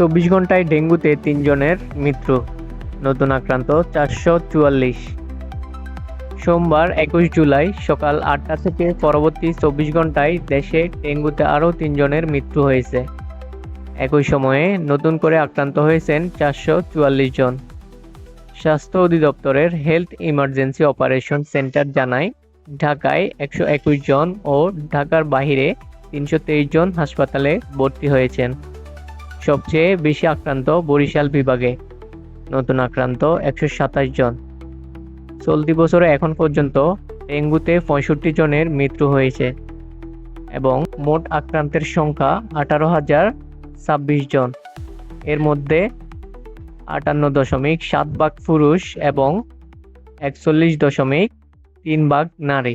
চব্বিশ ঘন্টায় ডেঙ্গুতে তিনজনের মৃত্যু। নতুন আক্রান্ত, চারশো চুয়াল্লিশ। সোমবার একুশ জুলাই সকাল আটটা থেকে পরবর্তী চব্বিশ ঘন্টায় দেশে ডেঙ্গুতে আরও তিনজনের মৃত্যু হয়েছে। একই সময়ে নতুন করে আক্রান্ত হয়েছেন চারশো চুয়াল্লিশ জন। স্বাস্থ্য অধিদপ্তরের হেলথ ইমার্জেন্সি অপারেশন সেন্টার জানায়, ঢাকায় একশো একুশ জন ও ঢাকার বাইরে তিনশো তেইশ জন হাসপাতালে ভর্তি হয়েছেন। সবচেয়ে বেশি আক্রান্ত বরিশাল বিভাগে। নতুন আক্রান্ত একশো সাতাশ জন। চলতি বছরে এখন পর্যন্ত ডেঙ্গুতে পঁয়ষট্টি জনের মৃত্যু হয়েছে এবং মোট আক্রান্তের সংখ্যা আঠারো হাজার ছাব্বিশ জন। এর মধ্যে আটান্ন দশমিক সাত ভাগ পুরুষ এবং একচল্লিশ দশমিক তিন ভাগ নারী।